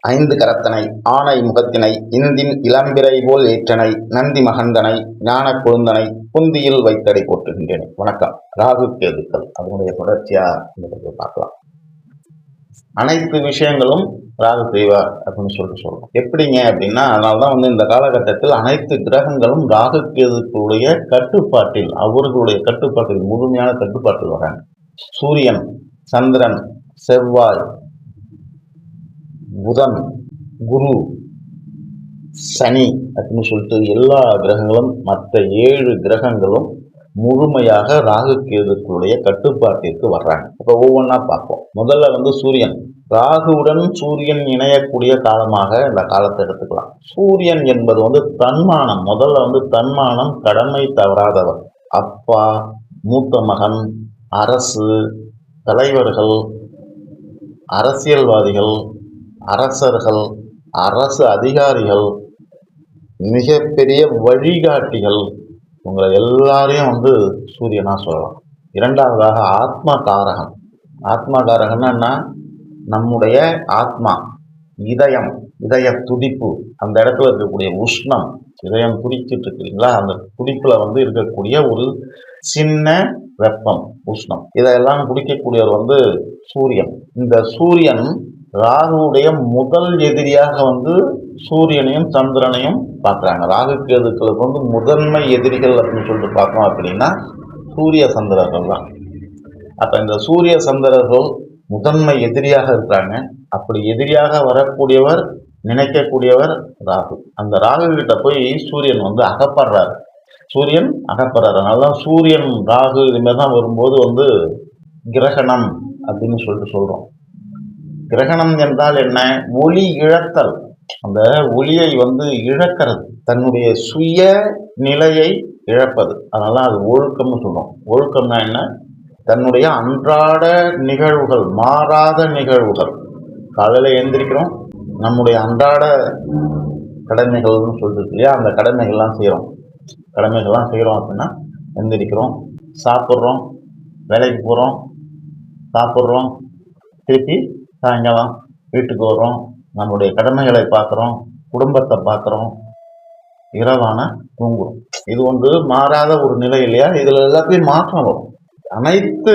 ஐந்து கரத்தனை ஆனை முகத்தினை இந்தின் இளம்பிறை போல் ஏற்றனை நந்தி மகந்தனை ஞான கொழுந்தனை புந்தியில் வைத்தடை போட்டுகின்றேன் வணக்கம். ராகு கேதுக்கள். அதனுடைய தொடர்ச்சியா பார்க்கலாம். அனைத்து விஷயங்களும் ராகு செய்வார் அப்படின்னு சொல்லிட்டு சொல்றோம். எப்படிங்க அப்படின்னா அதனால்தான் வந்து இந்த காலகட்டத்தில் அனைத்து கிரகங்களும் ராகு கேதுக்களுடைய கட்டுப்பாட்டில் அவர்களுடைய கட்டுப்பாட்டில் முழுமையான கட்டுப்பாட்டில் வராங்க. சூரியன் சந்திரன் செவ்வாய் புதன் குரு சனி அப்படின்னு சொல்லிட்டு எல்லா கிரகங்களும் மற்ற ஏழு கிரகங்களும் முழுமையாக ராகு கேதுக்களுடைய கட்டுப்பாட்டிற்கு வர்றாங்க. இப்போ ஒவ்வொன்றா பார்ப்போம். முதல்ல வந்து சூரியன். ராகுவுடன் சூரியன் இணையக்கூடிய காலமாக இந்த காலத்தை எடுத்துக்கலாம். சூரியன் என்பது வந்து தன்மானம். முதல்ல வந்து தன்மானம் கடமை தவறாதவர். அப்பா மூத்த மகன் அரசு தலைவர்கள் அரசியல்வாதிகள் அரசர்கள் அரசு அதிகாரிகள் மிகப்பெரிய வழிகாட்டிகள் உங்களை எல்லாரையும் வந்து சூரியனாக சொல்லலாம். இரண்டாவதாக ஆத்மா காரகன் ஆத்மா காரகன்னா நம்முடைய ஆத்மா இதயம் இதய துடிப்பு அந்த இடத்துல இருக்கக்கூடிய உஷ்ணம் இதயம் துடிச்சிட்டு இருக்கீங்களா அந்த துடிப்பில் வந்து இருக்கக்கூடிய ஒரு சின்ன வெப்பம் உஷ்ணம். இதெல்லாம் குடிக்கக்கூடியவர் வந்து சூரியன். இந்த சூரியன் ராகுவுடைய முதல் எதிரியாக வந்து சூரியனையும் சந்திரனையும் பார்க்குறாங்க. ராகு கேதுக்களுக்கு வந்து முதன்மை எதிரிகள் அப்படின்னு சொல்லிட்டு பார்த்தோம் அப்படின்னா சூரிய சந்திரர்கள் தான். அப்போ இந்த சூரிய சந்திரர்கள் முதன்மை எதிரியாக இருக்கிறாங்க. அப்படி எதிரியாக வரக்கூடியவர் நினைக்கக்கூடியவர் ராகு. அந்த ராகு கிட்ட போய் சூரியன் வந்து அகப்படுறாரு. சூரியன் அகப்படுறாரு. அதனால தான் சூரியன் ராகு இதுமாரி தான் வரும்போது வந்து கிரகணம் அப்படின்னு சொல்லிட்டு சொல்கிறோம் கிரகணம் என்றால் என்ன? ஒளி இழத்தல். அந்த ஒளியை வந்து இழக்கிறது. தன்னுடைய சுய நிலையை இழப்பது. அதனால அது ஒழுக்கம்னு சொல்றோம். ஒழுக்கம்னா என்ன? தன்னுடைய அன்றாட நிகழ்வுகள் மாறாத நிகழ்வுகள். காலையில் எழுந்திரிக்கிறோம் நம்முடைய அன்றாட கடமைகள்னு சொல்லிட்டு இல்லையா? அந்த கடமைகள்லாம் செய்கிறோம் கடமைகள்லாம் செய்கிறோம் அப்படின்னா எந்திரிக்கிறோம். சாப்பிட்றோம். வேலைக்கு போகிறோம் சாப்பிட்றோம். திருப்பி சாயங்காலம் வீட்டுக்கு வர்றோம். நம்முடைய கடமைகளை பார்க்குறோம். குடும்பத்தை பார்க்குறோம். இரவான தூங்குறோம். இது ஒன்று மாறாத ஒரு நிலை இல்லையா? இதில் எல்லாத்தையும் மாற்றம் வரும். அனைத்து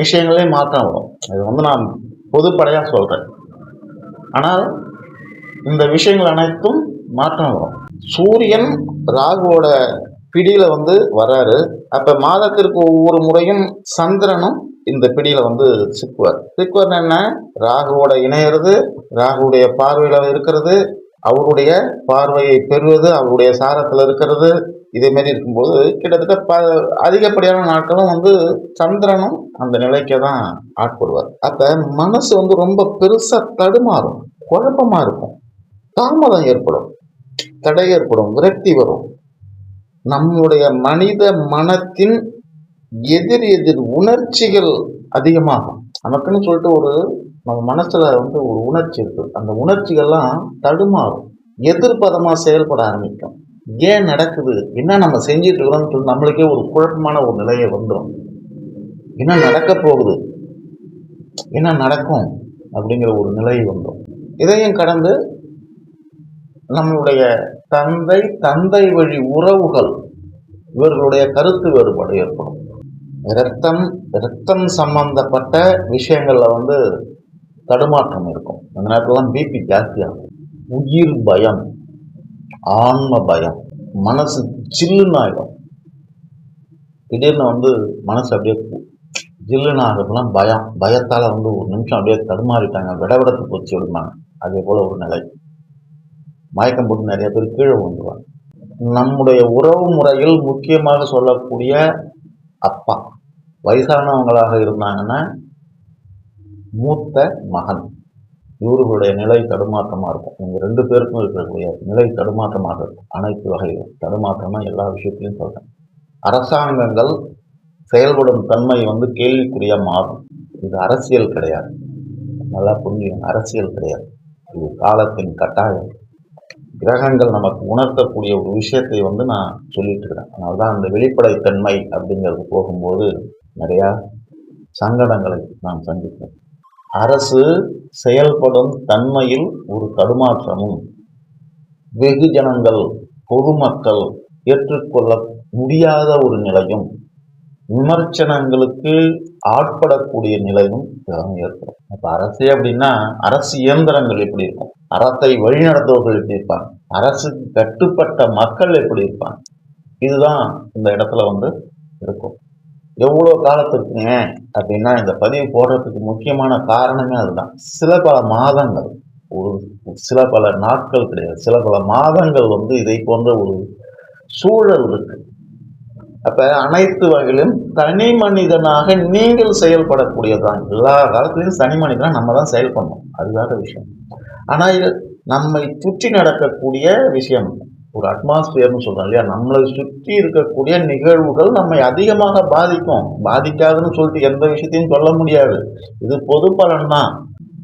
விஷயங்களையும் மாற்றம் வரும். இது வந்து நான் பொதுப்படையாக சொல்கிறேன் ஆனால் இந்த விஷயங்கள் அனைத்தும் மாற்றம் வரும். சூரியன் ராகுவோட பிடியில் வந்து வராரு. அப்போ மாதத்திற்கு ஒவ்வொரு முறையும் சந்திரனும் இந்த பிடியில் வந்து சிக்குவார். சிக்குவார் என்ன? ராகுவோட இணையிறது ராகுவுடைய பார்வையில் இருக்கிறது அவருடைய பார்வையை பெறுவது அவருடைய சாரத்தில் இருக்கிறது இதேமாரி இருக்கும்போது கிட்டத்தட்ட ப அதிகப்படியான நாட்களும் வந்து சந்திரனும் அந்த நிலைக்கு தான் ஆட்படுவார். அப்போ மனசு வந்து ரொம்ப பெருசாக தடுமாறும் குழப்பமா இருக்கும். தாமதம் ஏற்படும். தடை ஏற்படும் விரக்தி வரும். நம்முடைய மனித மனத்தின் எதிர் எதிர் உணர்ச்சிகள் அதிகமாகும். நமக்குன்னு சொல்லிட்டு ஒரு நம்ம மனசில் வந்து ஒரு உணர்ச்சி இருக்கு. அந்த உணர்ச்சிகள்லாம் தடுமாறும். எதிர்பதமாக செயல்பட ஆரம்பிக்கும். ஏன் நடக்குது? என்ன நம்ம செஞ்சுட்டு இருக்கிறோம்னு சொல்லி நம்மளுக்கே ஒரு குழப்பமான ஒரு நிலையை வந்துடும் என்ன நடக்க போகுது? என்ன நடக்கும்? அப்படிங்கிற ஒரு நிலை வந்துடும் இதையும் கடந்து நம்மளுடைய தந்தை தந்தை வழி உறவுகள் இவர்களுடைய கருத்து வேறுபாடு ஏற்படும். இரத்தம் இரத்தம் சம்பந்தப்பட்ட விஷயங்களில் வந்து தடுமாற்றம் இருக்கும். அந்த நேரத்துலாம் பிபி ஜாஸ்தியாகும் உயிர் பயம் ஆன்ம பயம் மனசு சில்லுன்னு ஆகிடும் திடீர்னு வந்து மனசு அப்படியே கு- ஜில்லுன்னு ஆகிறதுலாம் பயம் பயத்தால் வந்து ஒரு நிமிஷம் அப்படியே தடுமாறிட்டாங்க. விடவிடத்து போச்சு விடுமாங்க அதே போல் ஒரு நிலை. மயக்கம் போட்டு நிறைய பேர் கீழே விழுந்துவாங்க நம்முடைய உறவு முறையில் முக்கியமாக சொல்லக்கூடிய அப்பா. வயசானவங்களாக இருந்தாங்கன்னா மூத்த மகன். இவர்களுடைய நிலை தடுமாற்றமாக இருக்கும். இவங்க ரெண்டு பேருக்கும் இருக்கக்கூடிய நிலை தடுமாற்றமாக இருக்கும். அனைத்து வகையிலும். தடுமாற்றம்னா எல்லா விஷயத்திலையும் சொல்கிறேன் அரசாங்கங்கள் செயல்படும் தன்மை வந்து கேள்விக்குறியாக மாறும். இது அரசியல் கிடையாது. நல்லா புரிஞ்சுக்கணும் அரசியல் கிடையாது. இது காலத்தின் கட்டாயம். கிரகங்கள் நமக்கு உணர்த்தக்கூடிய ஒரு விஷயத்தை வந்து நான் சொல்லிட்டு இருக்கிறேன் அதனால தான் அந்த வெளிப்படைத்தன்மை அப்படிங்கிறது போகும்போது நிறையா சங்கடங்களை நாம் சந்திப்போம். அரசு செயல்படும் தன்மையில் ஒரு தடுமாற்றமும் வெகுஜனங்கள் பொதுமக்கள் ஏற்றுக்கொள்ள முடியாத ஒரு நிலையும் விமர்சனங்களுக்கு ஆட்படக்கூடிய நிலையும் ஏற்படும். இப்போ அரசு அப்படின்னா அரசு இயந்திரங்கள் எப்படி இருக்கும்? அறத்தை வழிநடத்துவர்கள் எப்படி இருப்பாங்க? அரசுக்கு கட்டுப்பட்ட மக்கள் எப்படி இருப்பாங்க? இதுதான் இந்த இடத்துல வந்து இருக்கும். எவ்வளோ காலத்திற்குங்க அப்படின்னா இந்த பதிவு போடுறதுக்கு முக்கியமான காரணமே அதுதான். சில பல மாதங்கள் ஒரு சில பல நாட்கள் கிடையாது. சில பல மாதங்கள் வந்து இதை போன்ற ஒரு சூழல் இருக்கு. அப்போ அனைத்து வகையிலும் தனி மனிதனாக நீங்கள் செயல்படக்கூடியதுதான். எல்லா காலத்திலையும் தனி மனிதனாக நம்ம தான் செயல்படணும். அதுதான் விஷயம். ஆனால் இது நம்மை சுற்றி நடக்கக்கூடிய விஷயம். ஒரு அட்மாஸ்பியர்னு சொல்கிறோம் இல்லையா? நம்மளை சுற்றி இருக்கக்கூடிய நிகழ்வுகள் நம்மை அதிகமாக பாதிக்கும். பாதிக்காதுன்னு சொல்லிட்டு எந்த விஷயத்தையும் சொல்ல முடியாது. இது பொது பலன் தான்.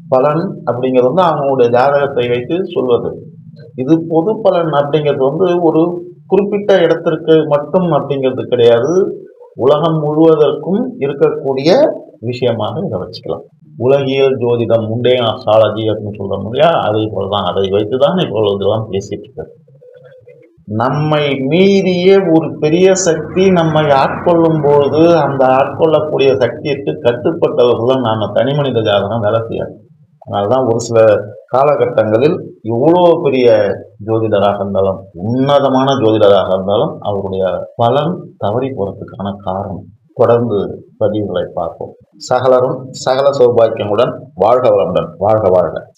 பலன் அப்படிங்கிறது வந்து அவங்களுடைய ஜாதகத்தை வைத்து சொல்வது. இது பொது பலன் அப்படிங்கிறது வந்து ஒரு குறிப்பிட்ட இடத்திற்கு மட்டும் அப்படிங்கிறது கிடையாது. உலகம் முழுவதற்கும் இருக்கக்கூடிய விஷயமாக இதை வச்சுக்கலாம். உலகியல் ஜோதிடம் முண்டேன் அஸ்ட்ராலஜி அப்படின்னு சொல்கிறோம் இல்லையா? அதே போலதான் அதை வைத்து தான் இப்போ இதெல்லாம் பேசிட்டு இருக்காரு நம்மை மீறிய ஒரு பெரிய சக்தி நம்மை ஆட்கொள்ளும் போது அந்த ஆட்கொள்ளக்கூடிய சக்திக்கு கட்டுப்பட்டவர்கள் தான் நாம. தனி மனித ஜாதகம் வேலை செய்யாது. அதனால்தான் ஒரு சில காலகட்டங்களில் இவ்வளோ பெரிய ஜோதிடராக இருந்தாலும் உன்னதமான ஜோதிடராக இருந்தாலும் அவருடைய பலன் தவறி போகிறதுக்கான காரணம். தொடர்ந்து பதிவுகளை பார்ப்போம். சகலரும் சகல சௌபாக்கியங்களுடன் வாழ்க வளமுடன். வாழ்க வாழ்க.